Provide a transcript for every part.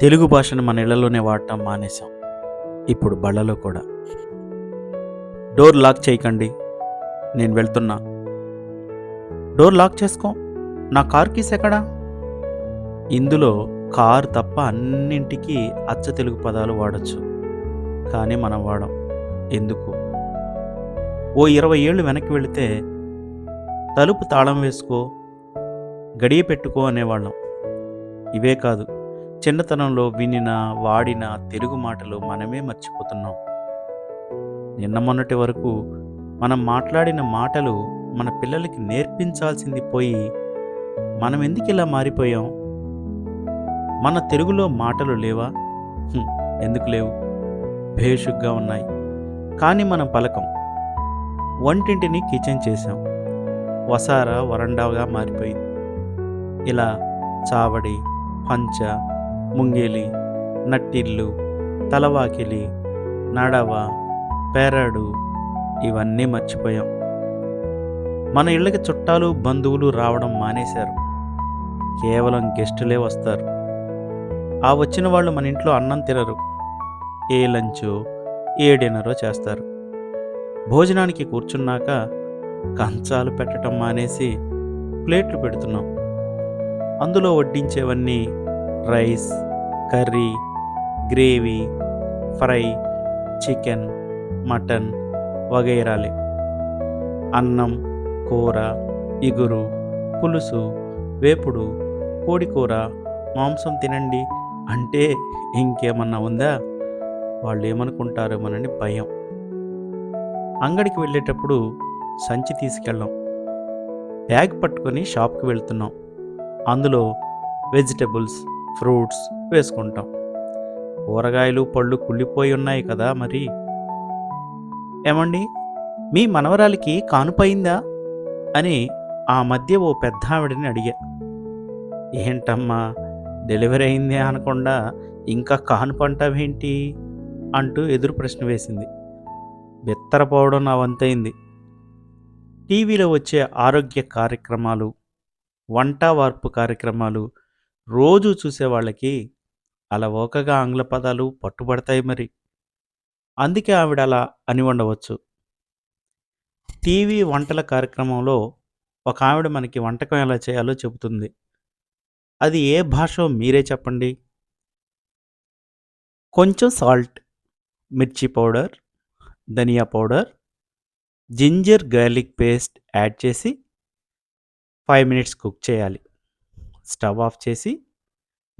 తెలుగు భాషను మన ఇళ్ళలోనే వాడటం మానేశాం. ఇప్పుడు బళ్ళలో కూడా. డోర్ లాక్ చేయకండి. నేను వెళ్తున్నా. డోర్ లాక్ చేసుకో. నా కార్ కీస్ ఎక్కడా? ఇందులో కార్ తప్ప అన్నింటికీ అచ్చ తెలుగు పదాలు వాడచ్చు. కానీ మనం వాడం. ఎందుకు? ఓ ఇరవై ఏళ్ళు వెనక్కి వెళితే తలుపు తాళం వేసుకో గడియ పెట్టుకో అనేవాళ్ళం. ఇవే కాదు. చిన్నతనంలో వినిన వాడిన తెలుగు మాటలు మనమే మర్చిపోతున్నాం. నిన్న మొన్నటి వరకు మనం మాట్లాడిన మాటలు మన పిల్లలకి నేర్పించాల్సింది పోయి మనం ఎందుకు ఇలా మారిపోయాం? మన తెలుగులో మాటలు లేవా? ఎందుకు లేవు? భేషుగ్గా ఉన్నాయి. కానీ మనం పలకం. వంటింటిని కిచెన్ చేశాం. వసార వరండాగా మారిపోయింది. ఇలా చావడి పంచ ముంగేలి నట్టిల్లు తలవాకిలి నడవ పెరడు ఇవన్నీ మర్చిపోయాం. మన ఇళ్ళకి చుట్టాలు బంధువులు రావడం మానేశారు. కేవలం గెస్టులే వస్తారు. ఆ వచ్చిన వాళ్ళు మన ఇంట్లో అన్నం తినరు. ఏ లంచో ఏ డిన్నరో చేస్తారు. భోజనానికి కూర్చున్నాక కంచాలు పెట్టడం మానేసి ప్లేట్లు పెడుతున్నాం. అందులో వడ్డించేవన్నీ rice curry gravy fry chicken mutton వగైరాలే. అన్నం కూర ఇగురు పులుసు వేపుడు కోడికూర మాంసం తినండి అంటే ఇంకేమన్నా ఉందా? వాళ్ళు ఏమనుకుంటారేమోనని భయం. అంగడికి వెళ్ళేటప్పుడు సంచి తీసుకెళ్ళాం. బ్యాగ్ పట్టుకొని షాప్కి వెళ్తున్నాం. అందులో వెజిటబుల్స్ ఫ్రూట్స్ వేసుకుంటాం. కూరగాయలు పళ్ళు కుళ్ళిపోయి ఉన్నాయి కదా మరి? ఏమండి? మీ మనవరాలికి కానుపోయిందా అని ఆ మధ్య ఓ పెద్ద ఆవిడని అడిగా. ఏంటమ్మా డెలివరీ అయిందే అనకుండా ఇంకా కానుపంటావేంటి అంటూ ఎదురు ప్రశ్న వేసింది. బెత్తరపోవడం నా వంతైంది. టీవీలో వచ్చే ఆరోగ్య కార్యక్రమాలు వంట వార్పు కార్యక్రమాలు రోజు చూసే వాళ్ళకి అలవోకగా ఆంగ్ల పదాలు పట్టుబడతాయి మరి. అందుకే ఆవిడ అలా అని ఉండవచ్చు. టీవీ వంటల కార్యక్రమంలో ఒక ఆవిడ మనకి వంటకం ఎలా చేయాలో చెబుతుంది. అది ఏ భాషో మీరే చెప్పండి. కొంచెం సాల్ట్ మిర్చి పౌడర్ ధనియా powder ginger garlic paste add చేసి ఫైవ్ మినిట్స్ కుక్ చేయాలి. స్టవ్ ఆఫ్ చేసి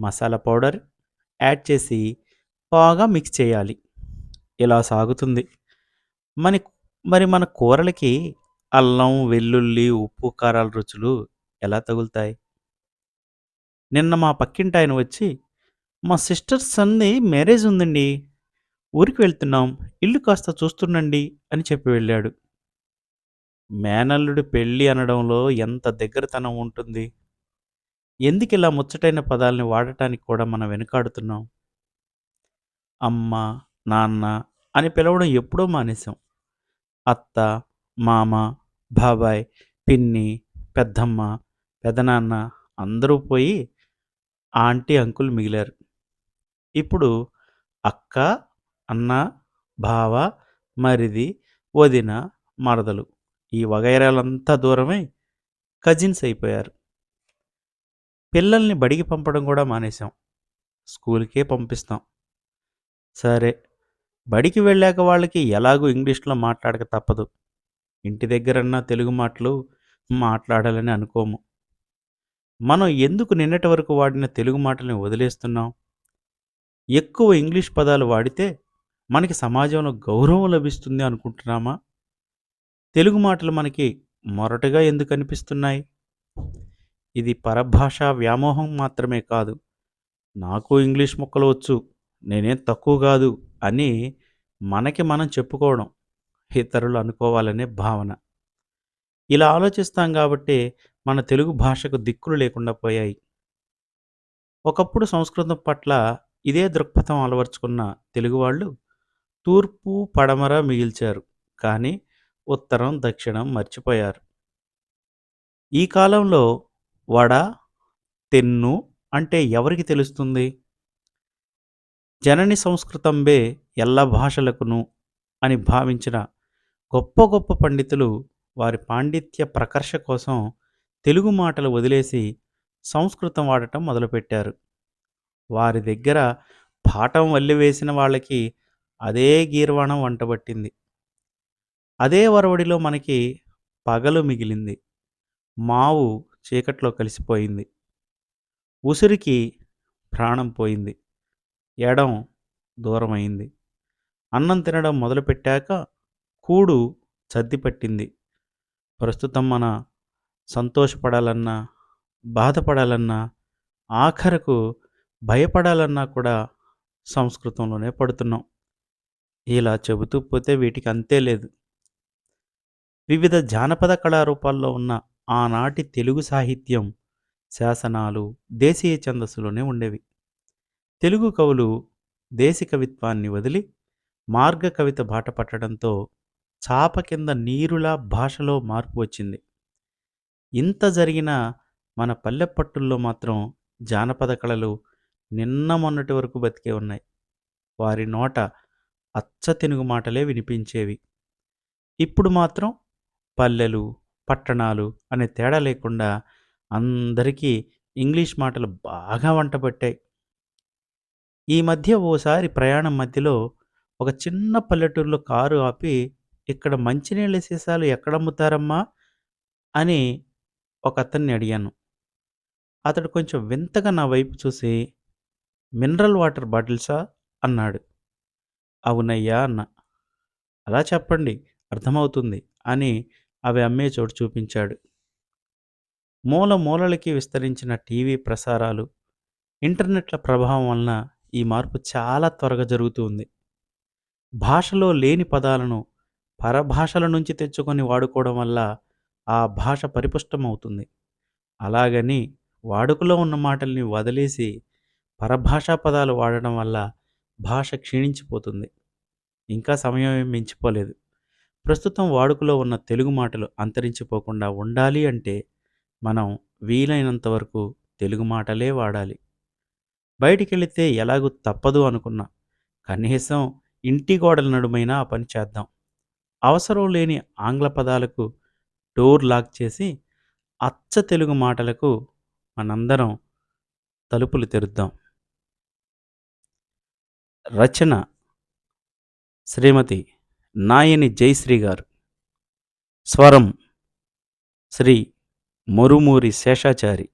మసాలా పౌడర్ యాడ్ చేసి బాగా మిక్స్ చేయాలి. ఇలా సాగుతుంది. మన మరి మన కూరలకి అల్లం వెల్లుల్లి ఉప్పు కారాల రుచులు ఎలా తగులుతాయి? నిన్న మా పక్కింటి ఆయన వచ్చి మా సిస్టర్ సన్ది మ్యారేజ్ ఉందండి. ఊరికి వెళ్తున్నాం. ఇల్లు కాస్త చూస్తుండండి అని చెప్పి వెళ్ళాడు. మేనల్లుడి పెళ్ళి అనడంలో ఎంత దగ్గరతనం ఉంటుంది? ఎందుకు ఇలా ముచ్చటైన పదాలని వాడటానికి కూడా మనం వెనుకాడుతున్నాం? అమ్మ నాన్న అని పిలవడం ఎప్పుడో మానేశాం. అత్త మామ బాబాయ్ పిన్ని పెద్దమ్మ పెదనాన్న అందరూ పోయి ఆంటీ అంకుల్ మిగిలారు. ఇప్పుడు అక్క అన్న బావ మరిది వదిన మరదలు ఈ వగైరాలంతా దూరమై కజిన్స్ అయిపోయారు. పిల్లల్ని బడికి పంపడం కూడా మానేశాం. స్కూల్కే పంపిస్తాం. సరే బడికి వెళ్ళాక వాళ్ళకి ఎలాగూ ఇంగ్లీష్లో మాట్లాడక తప్పదు. ఇంటి దగ్గరన్నా తెలుగు మాటలు మాట్లాడాలని అనుకోము. మనం ఎందుకు నిన్నటి వరకు వాడిన తెలుగు మాటల్ని వదిలేస్తున్నాం? ఎక్కువ ఇంగ్లీష్ పదాలు వాడితే మనకి సమాజంలో గౌరవం లభిస్తుంది అనుకుంటున్నామా? తెలుగు మాటలు మనకి మొరటుగా ఎందుకు అనిపిస్తున్నాయి? ఇది పరభాషా వ్యామోహం మాత్రమే కాదు. నాకు ఇంగ్లీష్ ముక్కలు వచ్చు నేనేం తక్కువ కాదు అని మనకి మనం చెప్పుకోవడం ఇతరులు అనుకోవాలనే భావన. ఇలా ఆలోచిస్తాం కాబట్టి మన తెలుగు భాషకు దిక్కులు లేకుండా పోయాయి. ఒకప్పుడు సంస్కృతం పట్ల ఇదే దృక్పథం అలవర్చుకున్న తెలుగువాళ్ళు తూర్పు పడమర మిగిల్చారు కానీ ఉత్తరం దక్షిణం మర్చిపోయారు. ఈ కాలంలో వడ తెన్ను అంటే ఎవరికి తెలుస్తుంది? జనని సంస్కృతంబే ఎల్ల భాషలకును అని భావించిన గొప్ప గొప్ప పండితులు వారి పాండిత్య ప్రకర్ష కోసం తెలుగు మాటలు వదిలేసి సంస్కృతం వాడటం మొదలుపెట్టారు. వారి దగ్గర పాఠం వల్లివేసిన వాళ్ళకి అదే గీర్వాణం వంటబట్టింది. అదే వరవడిలో మనకి పగలు మిగిలింది. మావు చీకట్లో కలిసిపోయింది. ఉసిరికి ప్రాణం పోయింది. ఎడం దూరమైంది. అన్నం తినడం మొదలుపెట్టాక కూడు సర్దిపట్టింది. ప్రస్తుతం మన సంతోషపడాలన్నా బాధపడాలన్నా ఆఖరకు భయపడాలన్నా కూడా సంస్కృతంలోనే పడుతున్నాం. ఇలా చెబుతూ పోతే వీటికి అంతే లేదు. వివిధ జానపద కళారూపాల్లో ఉన్న ఆనాటి తెలుగు సాహిత్యం శాసనాలు దేశీయ ఛందస్సులోనే ఉండేవి. తెలుగు కవులు దేశి కవిత్వాన్ని వదిలి మార్గ కవిత బాట పట్టడంతో చాప కింద నీరులా భాషలో మార్పు వచ్చింది. ఇంత జరిగిన మన పల్లెపట్టుల్లో మాత్రం జానపద కళలు నిన్న మొన్నటి వరకు బతికే ఉన్నాయి. వారి నోట అచ్చ తెలుగు మాటలే వినిపించేవి. ఇప్పుడు మాత్రం పల్లెలు పట్టణాలు అనే తేడా లేకుండా అందరికీ ఇంగ్లీష్ మాటలు బాగా వంటపట్టాయి ఈ మధ్య ఓసారి ప్రయాణం మధ్యలో ఒక చిన్న పల్లెటూరులో కారు ఆపి ఇక్కడ మంచినీళ్ళ సీసాలు ఎక్కడ అమ్ముతారమ్మా? అని ఒక అతన్ని అడిగాను. అతడు కొంచెం వింతగా నా వైపు చూసి మినరల్ వాటర్ బాటిల్సా? అన్నాడు. అవునయ్యా అన్న. అలా చెప్పండి అర్థమవుతుంది అని అవి అమ్మే చోటు చూపించాడు. మూల మూలలకి విస్తరించిన టీవీ ప్రసారాలు ఇంటర్నెట్ల ప్రభావం వలన ఈ మార్పు చాలా త్వరగా జరుగుతుంది భాషలో లేని పదాలను పరభాషల నుంచి తెచ్చుకొని వాడుకోవడం వల్ల ఆ భాష పరిపుష్టమవుతుంది. అలాగని వాడుకలో ఉన్న మాటల్ని వదిలేసి పరభాషా పదాలు వాడడం వల్ల భాష క్షీణించిపోతుంది. ఇంకా సమయం మించిపోలేదు. ప్రస్తుతం వాడుకలో ఉన్న తెలుగు మాటలు అంతరించిపోకుండా ఉండాలి అంటే మనం వీలైనంత వరకు తెలుగు మాటలే వాడాలి. బయటికి వెళితే ఎలాగూ తప్పదు అనుకున్నా కనీసం ఇంటి గోడల నడుమైనా ఆ పని చేద్దాం. అవసరం లేని ఆంగ్ల పదాలకు డోర్ లాక్ చేసి అచ్చ తెలుగు మాటలకు మనందరం తలుపులు తెరుద్దాం. రచన శ్రీమతి నాయని జయశ్రీ గారు. స్వరం శ్రీ మురుమూరి శేషాచారి.